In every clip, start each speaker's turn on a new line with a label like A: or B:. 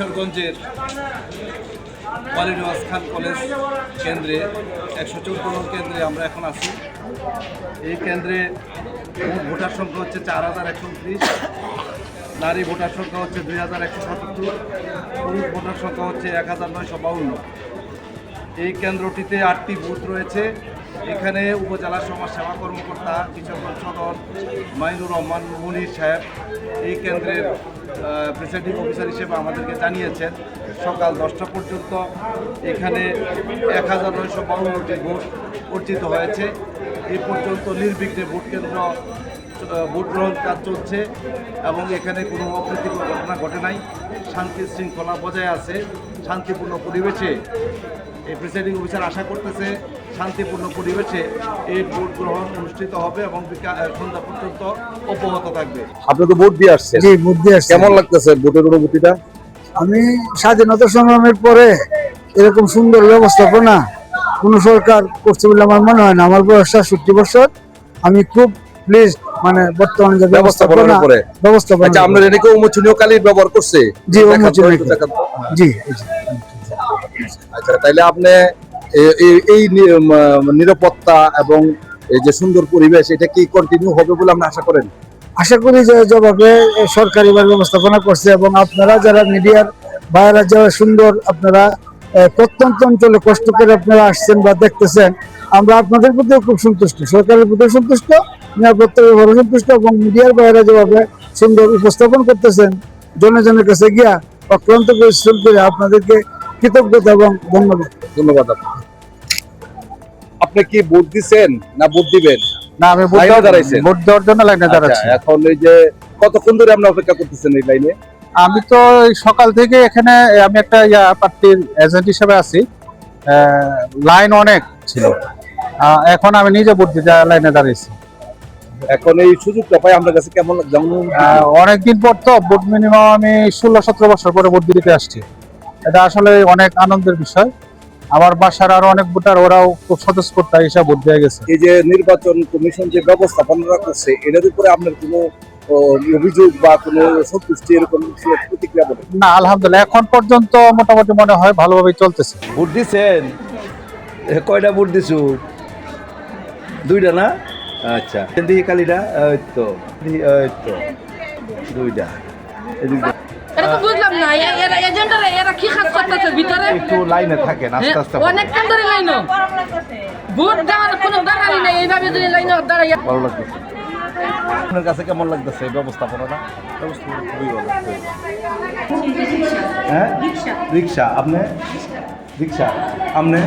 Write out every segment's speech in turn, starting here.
A: কিশোরগঞ্জের ওয়ালিনওয়াজ খান কলেজ কেন্দ্রে, একশো চৌদ্দ কেন্দ্রে আমরা এখন আছি। এই কেন্দ্রে মোট ভোটার সংখ্যা হচ্ছে চার হাজার একশো উনত্রিশ, নারী ভোটার সংখ্যা হচ্ছে দুই হাজার একশো সাতাত্তর, পুরুষ ভোটার সংখ্যা হচ্ছে এক হাজার নয়শো বাউন্ন। এই কেন্দ্রটিতে আটটি বুথ রয়েছে। এখানে উপজেলা সমাজ সেবা কর্মকর্তা কিশোরগঞ্জ সদর মাইনুর রহমান মুনির সাহেব, এই কেন্দ্রের প্রেসিডিং অফিসার হিসেবে আমাদেরকে জানিয়েছেন, সকাল দশটা পর্যন্ত এখানে এক হাজার নয়শো বাউন্নটি ভোট অর্জিত হয়েছে। এ পর্যন্ত নির্বিঘ্নে ভোট কেন্দ্র ভোট গ্রহণ কাজ চলছে এবং এখানে কোনো অপ্রীতিকর ঘটনা ঘটে নাই। শান্তি শৃঙ্খলা বজায় আছে, শান্তিপূর্ণ পরিবেশে। এই প্রিসাইডিং অফিসার আশা করতেছে শান্তিপূর্ণ পরিবেশে এই ভোট গ্রহণ অনুষ্ঠিত হবে এবং সন্ধ্যা পর্যন্ত অব্যাহত থাকবে
B: আপনি তো ভোট দিয়ে আসছেন
C: জি বুদ্ধি আসছে
B: কেমন লাগতেছে ভোটের অনুভূতিটা
C: আমি স্বাধীনতা সংগ্রামের পরে এরকম সুন্দর ব্যবস্থাপনা কোন সরকার করছে বলে আমার মনে হয় না আমার বয়স সাতষট্টি বছর আমি খুব প্লিজ মানে বর্তমানে যে ব্যবস্থাপনা
B: উপরে।
C: ব্যবস্থাপনা
B: আচ্ছা আপনার এটাকে উন্মোচনীয় কালির ব্যবহার করছে
C: জি, কালি।
B: তো।
C: জি।
B: আচ্ছা তাইলে আপনি এই- নিরাপত্তা এবং এই যে সুন্দর পরিবেশ, এটা কি কন্টিনিউ হবে বলে আপনি আশা করেন?
C: আশা করি যে যেভাবে সরকারি ভাবে ব্যবস্থাপনা করছে এবং আপনারা যারা মিডিয়ার বাইরে যারা সুন্দর, আপনারা প্রত্যন্ত অঞ্চলে কষ্ট করে আপনারা আসছেন বা দেখতেছেন, আমরা আপনাদের প্রতিও খুব সন্তুষ্ট, সরকারের প্রতি সন্তুষ্ট নিরাপত্তার ব্যাপারে সন্তুষ্ট এবং মিডিয়ার বাইরে যেভাবে সুন্দর উপস্থাপন করতেছেন। জনজনের কাছে গিয়া অক্লান্ত পরিশ্রম করে আপনাদেরকে কৃতজ্ঞতা এবং ধন্যবাদ।
B: ধন্যবাদ আপনি কি ভোট দিছেন না ভোট দিবেন?
D: না আমি ভোট
B: দাঁড়াইছেন?
D: ভোট দেওয়ার জন্য লাইনে দাঁড়াচ্ছি
B: আচ্ছা, এখন এই যে কতক্ষণ ধরে আপনি অপেক্ষা করতেছেন এই লাইনে
D: আমি তো সকাল থেকে এখানে আমি একটা ইয়া পার্টির এজেন্ট হিসেবে আছি। আহ, লাইন অনেক ছিল। আহ, এখন আমি নিজে ভোট দিতে লাইনে দাঁড়িয়েছি।
B: এখন এই সুযোগটা পাই আপনার কাছে কেমন লাগে?
D: অনেকদিন পর তো ভোট মিনিমাম আমি ষোলো সতেরো বছর পরে ভোট দিতে আসছি। এটা আসলে অনেক আনন্দের বিষয়। আমার বাসার আরও অনেক ভোটার ওরাও খুব স্বতঃস্ফূর্ত হিসাবে ভোট দিয়ে গেছে।
B: এই যে নির্বাচন কমিশন যে ব্যবস্থাপনা করছে এটার উপরে আপনার কোনো অভিযোগ বা কোনো সন্তুষ্টি এরকম প্রতিক্রিয়া বলেন।
D: না আলহামদুলিল্লাহ এখন পর্যন্ত মোটামুটি মনে হয় ভালোভাবেই চলতেছে।
A: ভোট দিছেন? এ, কয়টা ভোট দিছু? দুইটা না? আচ্ছা। দিকে কালিটা ওই তো ওই তো দুইটা।
E: এটা তো বুঝলাম না এরা এজেন্টরা এরা কি কাজ করতেছে ভিতরে?
A: একটু লাইনে থাকেন আস্তে আস্তে
E: অনেক টাইম ধরে লাইন ভোট দেওয়ার কোনো দরকারই নেই এইভাবে যদি লাইন দাঁড়াই
A: ভালো লাগতেছে আপনার কাছে কেমন লাগতেছে এই ব্যবস্থাপনাটা? ব্যবস্থাপনা খুবই ভালো। হ্যাঁ? রিক্সা। আপনি? রিক্সা আপনি?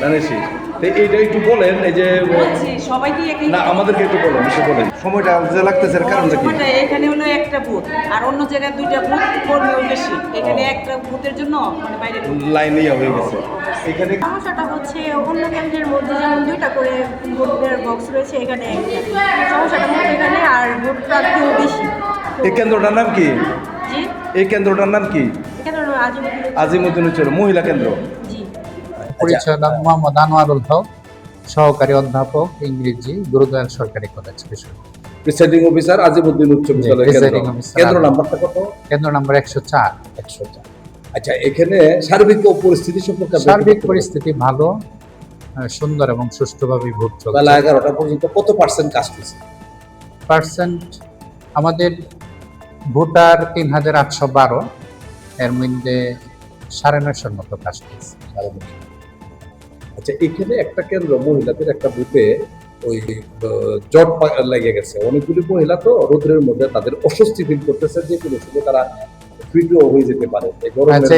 A: জানিসি তো এইটা একটু বলেন এই যে
F: বলছি সবাইকে
A: না আমাদেরকে একটু বলেন একটু বলেন। সময়টা যে লাগতেছে এর কারণটা কি?
F: এখানে হলো একটা বুথ আর অন্য জায়গায় দুইটা বুথ কর্মীও বেশি। এখানে একটা বুথের জন্য মানে বাইরে
A: লাইন হয়ে গেছে। এখানে
G: সমস্যাটা হচ্ছে অন্য কেন্দ্রের মধ্যে যেমন দুইটা করে ভোটের বক্স রয়েছে এখানে একটা। সমস্যাটা মূলত এখানে আর ভোট প্রার্থীও বেশি।
A: এই কেন্দ্রটার নাম কি? এই কেন্দ্রটার নাম কি?
G: আজিমুদ্দিন
A: মহিলা কেন্দ্র।
D: নাম মোহাম্মদ আনোয়ারুল হক সহকারী অধ্যাপক ইংরেজি গুরুদয়াল সরকারি কলেজ
B: প্রিসাইডিং অফিসার আজিমউদ্দিন উচ্চ বিদ্যালয় কেন্দ্র। নাম্বারটা কত?
D: কেন্দ্র নম্বর একশো চার।
B: একশো চার। আচ্ছা এখানে সার্বিক পরিস্থিতি সম্পর্কে
D: সার্বিক পরিস্থিতি ভালো সুন্দর এবং সুষ্ঠুভাবে ভোট
B: পারেন? বেলা এগারোটা পর্যন্ত কত পার্সেন্ট কাজ করছে
D: পার্সেন্ট আমাদের ভোটার তিন হাজার আটশো বারো এর মধ্যে সাড়ে নয়শোর মতো কাজ করছে
B: আচ্ছা এখানে একটা কেন্দ্র মহিলাদের একটা বুথে ওই জট লেগে গেছে। অনেকগুলি মহিলা তো রোদ্রের মধ্যে তাদের অস্বস্তি ফিল করতেছে যে কোনো সময় তারা ফিটও হয়ে যেতে পারে।
D: আচ্ছা,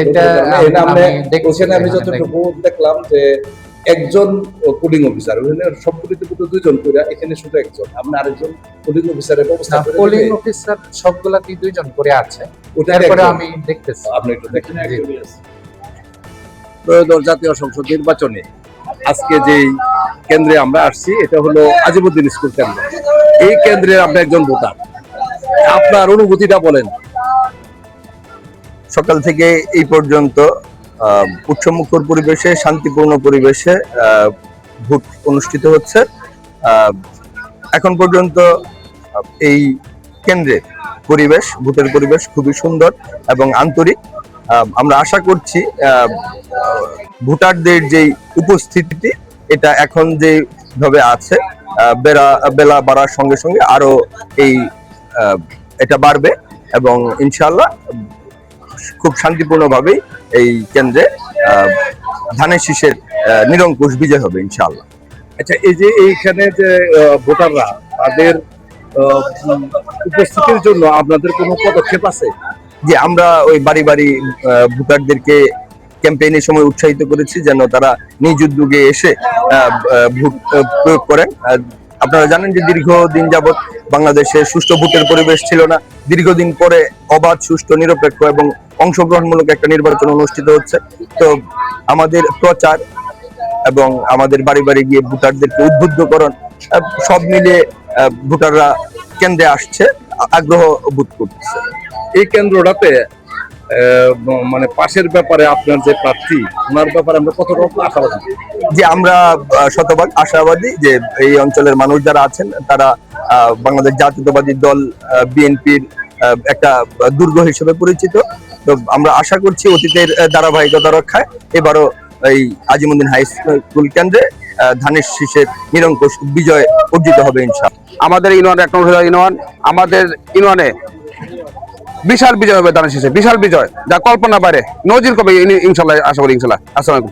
D: আমি
B: ওখানে আমি যতটুকু দেখলাম যে একজন পুলিং অফিসার ওখানে সবগুলিতে বোধ দুইজন করে এখানে শুধু একজন। আমরা আরেকজন পুলিং অফিসারের ব্যবস্থা করে
D: পোলিং অফিসার সবগুলাতেই দুইজন করে আছে।
B: ওটা
D: তারপরে
B: একজন।
D: আমি দেখতেছি।
B: আপনি একটু দেখেন।
D: জি।
B: ত্রয়োদশ জাতীয় সংসদ নির্বাচনে আজকে যেই কেন্দ্রে আমরা আসছি এটা হলো আজিমুদ্দিন স্কুল কেন্দ্র। এই কেন্দ্রের আপনি একজন ভোটার। আপনার অনুভূতিটা বলেন।
H: সকাল থেকে এই পর্যন্ত আহ, উৎসবমুখর পরিবেশে শান্তিপূর্ণ পরিবেশে ভোট অনুষ্ঠিত হচ্ছে। এখন পর্যন্ত এই কেন্দ্রে পরিবেশ ভোটের পরিবেশ খুবই সুন্দর এবং আন্তরিক। আমরা আশা করছি ভোটারদের যেই উপস্থিতি এটা এখন যে ভাবে আছে আহ, বেলা বাড়ার সঙ্গে সঙ্গে আরও এই এটা বাড়বে এবং ইনশাল্লাহ খুব শান্তিপূর্ণভাবেই এই কেন্দ্রে ধানের শীষের নিরঙ্কুশ বিজয় হবে ইনশাল্লাহ
B: আচ্ছা এই যে এইখানে যে ভোটাররা তাদের উপস্থিতির জন্য আপনাদের কোনো পদক্ষেপ আছে?
H: যে আমরা ওই বাড়ি বাড়ি ভোটারদেরকে ক্যাম্পেইনের সময় উৎসাহিত করেছি যেন তারা নিজ উদ্যোগে এসে ভোট প্রয়োগ করেন। আপনারা জানেন যে দীর্ঘদিন যাবৎ বাংলাদেশে সুষ্ঠু ভোটের পরিবেশ ছিল না। দীর্ঘদিন পরে অবাধ, সুষ্ঠু, নিরপেক্ষ এবং অংশগ্রহণমূলক একটা নির্বাচন অনুষ্ঠিত হচ্ছে। তো আমাদের প্রচার এবং আমাদের বাড়ি বাড়ি গিয়ে ভোটারদেরকে উদ্বুদ্ধকরণ সব মিলিয়ে ভোটাররা কেন্দ্রে আসছে, আগ্রহ বোধ করতেছে
B: এই কেন্দ্রটাতে মানে পাশের ব্যাপারে আপনার যে প্রার্থী ওনার ব্যাপারে আমরা কতটা আশাবাদী?
H: যে আমরা শতভাগ আশাবাদী যে এই অঞ্চলের মানুষ যারা আছেন তারা বাংলাদেশ জাতীয়তাবাদী দল বিএনপির একটা দুর্গ হিসেবে পরিচিত। তো আমরা আশা করছি অতীতের ধারাবাহিকতা রক্ষায় এবারও এই আজিমুদ্দিন হাই স্কুল কেন্দ্রে ধানের শীষের নিরঙ্কুশ বিজয় অর্জিত হবে ইনশাআল্লাহ।
I: আমাদের ইউনিয়ন এক নম্বর ইউনিয়ন। আমাদের ইউনিয়নে বিশাল বিজয় হবে দাঁড়িয়েছে বিশাল বিজয়। যা কল্পনা বাইরে নজির কবে ইনশাল্লাহ, আশা করি ইনশাল্লাহ। আসসালামাইকুম